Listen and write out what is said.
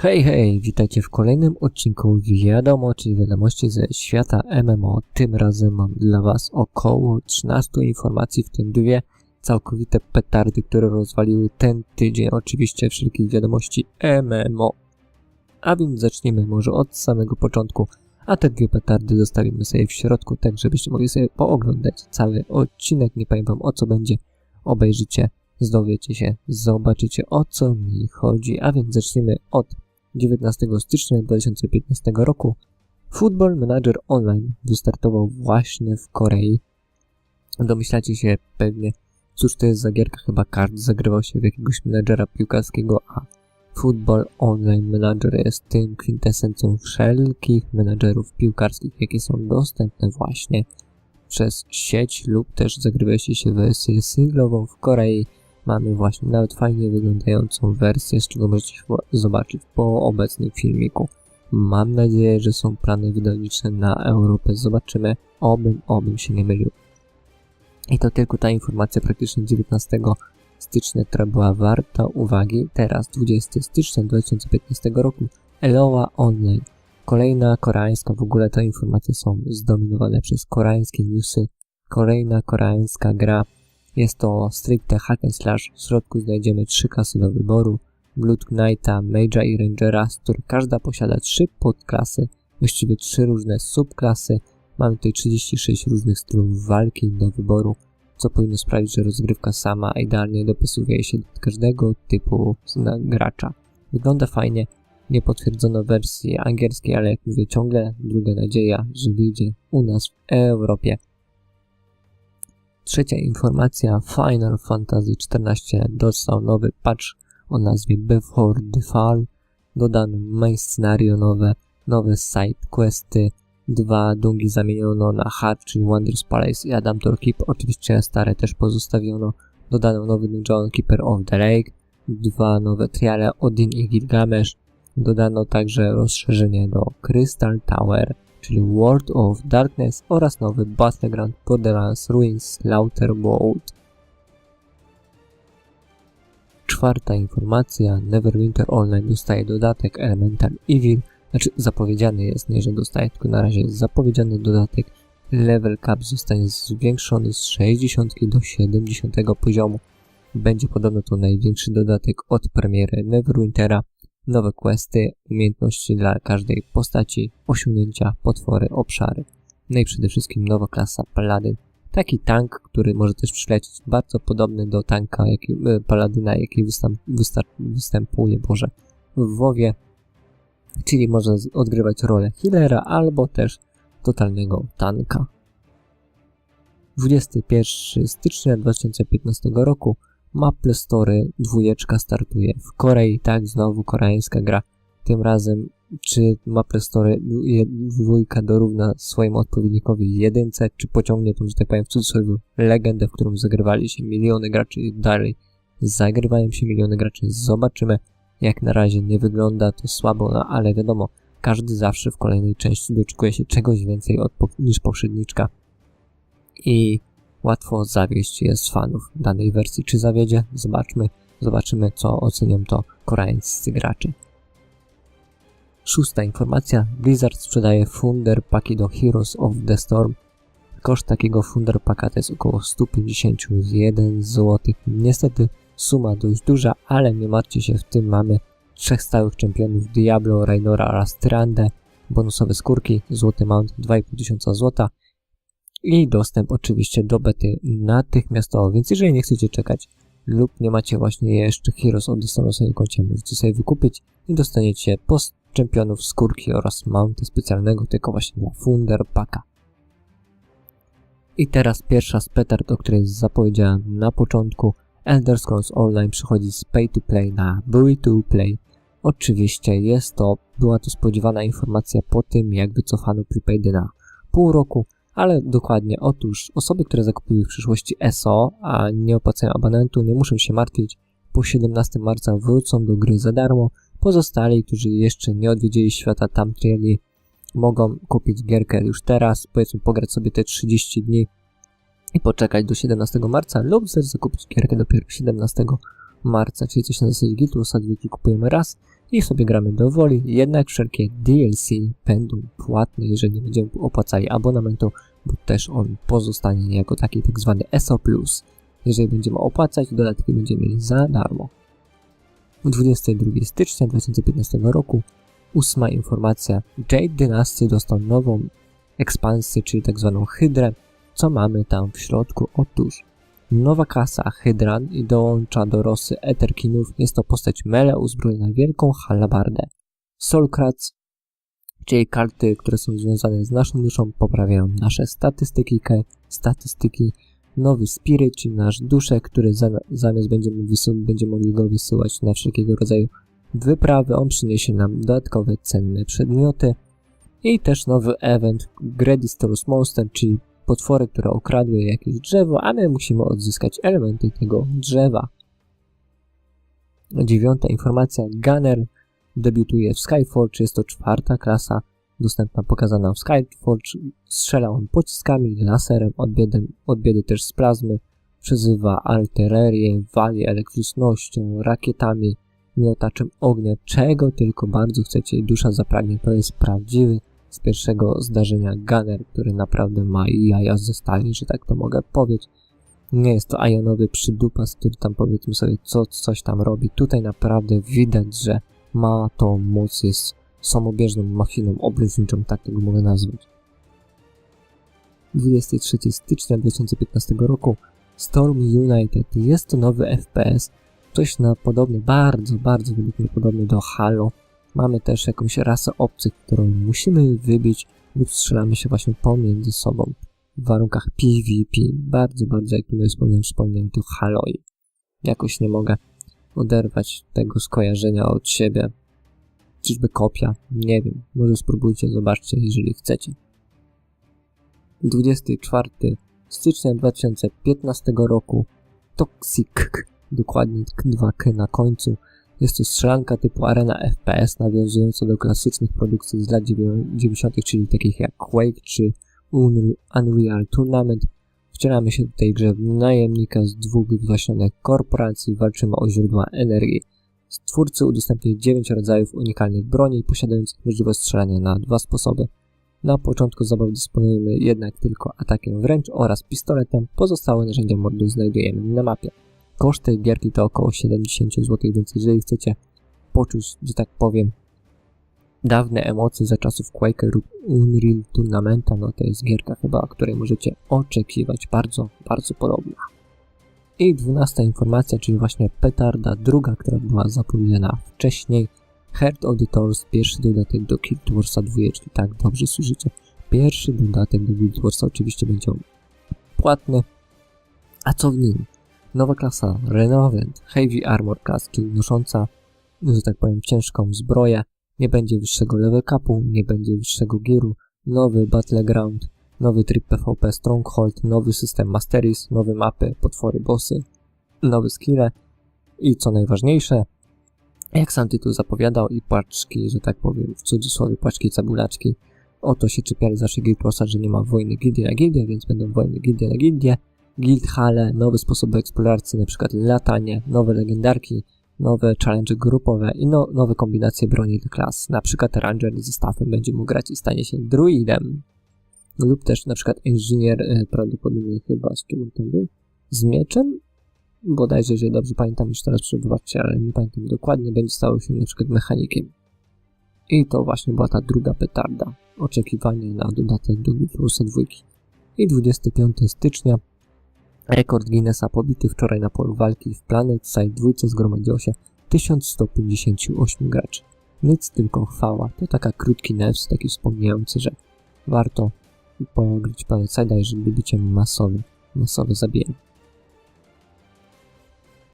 Hej, hej, witajcie w kolejnym odcinku Wiadomo, czyli wiadomości ze świata MMO. Tym razem mam dla Was około 13 informacji, w tym dwie całkowite petardy, które rozwaliły ten tydzień. Oczywiście wszelkich wiadomości MMO. A więc zaczniemy może od samego początku, a te dwie petardy zostawimy sobie w środku, tak żebyście mogli sobie pooglądać cały odcinek. Nie Wam o co będzie, obejrzycie zdowiecie się, zobaczycie o co mi chodzi, a więc zaczniemy od 19 stycznia 2015 roku. Football Manager Online wystartował właśnie w Korei. Domyślacie się pewnie, cóż to jest za gierka, chyba każdy zagrywał się w jakiegoś menadżera piłkarskiego, a Football Online Manager jest tym kwintesencją wszelkich menadżerów piłkarskich, jakie są dostępne właśnie przez sieć lub też zagrywacie się wersję singlową w Korei mamy właśnie nawet fajnie wyglądającą wersję, z czego możecie zobaczyć po obecnym filmiku. Mam nadzieję, że są plany wydawnicze na Europę. Zobaczymy, obym, obym się nie mylił. I to tylko ta informacja praktycznie 19 stycznia, która była warta uwagi. Teraz 20 stycznia 2015 roku Eloa Online. Kolejna koreańska, w ogóle te informacje są zdominowane przez koreańskie newsy. Kolejna koreańska gra jest to stricte hack and slash. W środku znajdziemy trzy klasy do wyboru. Blood Knighta, Mage'a i Rangera, z których każda posiada trzy podklasy, właściwie trzy różne subklasy. Mamy tutaj 36 różnych stylów walki do wyboru, co powinno sprawić, że rozgrywka sama idealnie dopisuje się do każdego typu gracza. Wygląda fajnie, nie potwierdzono wersji angielskiej, ale jak mówię, ciągle druga nadzieja, że wyjdzie u nas w Europie. Trzecia informacja, Final Fantasy XIV dostał nowy patch o nazwie Before the Fall, dodano main scenario nowe, nowe side questy, dwa dungi zamieniono na Hard, czyli Wonders Palace i Adaptor Keep, oczywiście stare też pozostawiono, dodano nowy Dungeon Keeper of the Lake, dwa nowe triale Odin i Gilgamesh, dodano także rozszerzenie do Crystal Tower, czyli World of Darkness oraz nowy Battleground Borderlands Ruins Slaughter World. Czwarta informacja, Neverwinter Online dostaje dodatek Elemental Evil, znaczy zapowiedziany jest, nie że dostaje, tylko na razie jest zapowiedziany dodatek. Level cap zostanie zwiększony z 60 do 70 poziomu. Będzie podobno to największy dodatek od premiery Neverwintera nowe questy, umiejętności dla każdej postaci, osiągnięcia, potwory, obszary. No i przede wszystkim nowa klasa Paladyn. Taki tank, który może też przylecieć, bardzo podobny do tanka jaki, e, Paladyna, jaki występ, występ, występuje Boże, w WoWie, czyli może odgrywać rolę healera albo też totalnego tanka. 21 stycznia 2015 roku Maple Story dwójeczka startuje w Korei, tak, znowu koreańska gra. Tym razem, czy Maple Story dwójka dorówna swojemu odpowiednikowi jedynce, czy pociągnie tą, że tak powiem, w cudzysłowie legendę, w którą zagrywali się miliony graczy dalej zagrywają się miliony graczy. Zobaczymy. Jak na razie nie wygląda to słabo, no ale wiadomo, każdy zawsze w kolejnej części doczekuje się czegoś więcej od, niż poprzedniczka. I łatwo zawieść jest fanów danej wersji. Czy zawiedzie? Zobaczmy. Zobaczymy, co ocenią to koreańscy gracze. Szósta informacja. Blizzard sprzedaje Funder Paki do Heroes of the Storm. Koszt takiego Funder Paka to jest około 151 zł. Niestety suma dość duża, ale nie martwcie się, w tym mamy trzech stałych czempionów Diablo, Raynora oraz Tyrandę, bonusowe skórki, złoty mount 2500 zł, i dostęp oczywiście do bety natychmiastowo, więc jeżeli nie chcecie czekać lub nie macie właśnie jeszcze Heroes Storm na swoim koncie, możecie sobie wykupić i dostaniecie post czempionów skórki oraz mounty specjalnego tylko właśnie dla Funder Paka. I teraz pierwsza z petard, o której zapowiedziałem na początku. Elder Scrolls Online przychodzi z Pay to Play na Buy to Play. Oczywiście jest to, była to spodziewana informacja po tym, jak wycofano prepaidy na pół roku, ale dokładnie, otóż osoby, które zakupiły w przyszłości ESO, a nie opłacają abonentu, nie muszą się martwić. Po 17 marca wrócą do gry za darmo. Pozostali, którzy jeszcze nie odwiedzili świata Tamtrieli, mogą kupić gierkę już teraz, powiedzmy pograć sobie te 30 dni i poczekać do 17 marca lub też zakupić gierkę dopiero 17 marca, czyli coś na zasadzie Guild Wars kupujemy raz i sobie gramy do woli, jednak wszelkie DLC będą płatne, jeżeli nie będziemy opłacali abonamentu, bo też on pozostanie jako taki tak zwany SO+. Jeżeli będziemy opłacać, dodatki będziemy mieli za darmo. 22 stycznia 2015 roku ósma informacja. Jade Dynasty dostał nową ekspansję, czyli tak zwaną Hydrę. Co mamy tam w środku? Otóż nowa klasa Hydran i dołącza do rosy Eterkinów. Jest to postać mele uzbrojona wielką halabardę. Solkrats, czyli karty, które są związane z naszą niszą, poprawiają nasze statystyki, statystyki nowy spirit, czyli nasz duszek, który zamiast będziemy, będziemy mogli go wysyłać na wszelkiego rodzaju wyprawy. On przyniesie nam dodatkowe cenne przedmioty i też nowy event Gredistorus Monster, czyli potwory, które okradły jakieś drzewo, a my musimy odzyskać elementy tego drzewa. Dziewiąta informacja. Gunner debiutuje w Skyforge, jest to czwarta klasa dostępna, pokazana w Skyforge. Strzela on pociskami, laserem, odbiedem, odbiedy też z plazmy, przezywa artylerię, wali elektrycznością, rakietami, miotaczem ognia, czego tylko bardzo chcecie dusza zapragnie. To jest prawdziwy z pierwszego zdarzenia gunner, który naprawdę ma jaja ze stali, że tak to mogę powiedzieć. Nie jest to ajonowy przydupas, który tam powiedzmy sobie co, coś tam robi. Tutaj naprawdę widać, że ma tą moc, jest samobieżną machiną obleżniczą, tak tego mogę nazwać. 23 stycznia 2015 roku Storm United jest to nowy FPS, coś na podobny, bardzo, bardzo mnie podobny do Halo. Mamy też jakąś rasę obcych, którą musimy wybić lub strzelamy się właśnie pomiędzy sobą w warunkach PvP. Bardzo, bardzo, jak tutaj wspomniałem, wspomniałem to Halo i jakoś nie mogę oderwać tego skojarzenia od siebie. Czyżby kopia? Nie wiem. Może spróbujcie, zobaczcie, jeżeli chcecie. 24 stycznia 2015 roku Toxic, dokładnie 2K na końcu. Jest to strzelanka typu arena FPS nawiązująca do klasycznych produkcji z lat 90., czyli takich jak Quake czy Unreal Tournament. Wcielamy się tej grze w najemnika z dwóch wywaśnionych korporacji, walczymy o źródła energii. Twórcy udostępnili 9 rodzajów unikalnych broni, posiadających możliwość strzelania na dwa sposoby. Na początku zabawy dysponujemy jednak tylko atakiem wręcz oraz pistoletem, pozostałe narzędzia mordu znajdujemy na mapie. Koszt tej gierki to około 70 zł, więc jeżeli chcecie poczuć, że tak powiem, dawne emocje za czasów Quake lub Unreal Tournamenta, no to jest gierka chyba, której możecie oczekiwać bardzo, bardzo podobna. I dwunasta informacja, czyli właśnie petarda druga, która była zapowiedziana wcześniej. The Towers, pierwszy dodatek do Guild Warsa 2, tak dobrze słyszycie. Pierwszy dodatek do Guild Warsa oczywiście będzie płatny. A co w nim? Nowa klasa Renovant Heavy Armor Class, czyli nosząca, że tak powiem, ciężką zbroję. Nie będzie wyższego level capu, nie będzie wyższego gearu. Nowy Battleground, nowy tryb PvP Stronghold, nowy system Masteries, nowe mapy, potwory, bossy, nowe skille i co najważniejsze, jak sam tytuł zapowiadał, i paczki, że tak powiem, w cudzysłowie paczki cebulaczki, oto się czepiali zawsze Guild Wars, że nie ma wojny gildii na gildię, więc będą wojny gildii na gildię, guild hale, nowe sposoby eksploracji, np. latanie, nowe legendarki, nowe challenge grupowe i no, nowe kombinacje broni do klas. Na przykład Ranger ze staffem będzie mógł grać i stanie się druidem. Lub też na przykład inżynier, e, prawdopodobnie chyba z kim on był, z mieczem, bodajże, że dobrze pamiętam, już teraz przebywacie, ale nie pamiętam dokładnie, będzie stał się na przykład mechanikiem. I to właśnie była ta druga petarda. Oczekiwanie na dodatek do Bifrosa 2. I 25 stycznia rekord Guinnessa pobity wczoraj na polu walki w Planet Side 2 zgromadziło się 1158 graczy. Nic tylko chwała. To taka krótki nerws, taki wspomniający, że warto pograć Planet Side, jeżeli lubicie masowe, masowe zabijanie.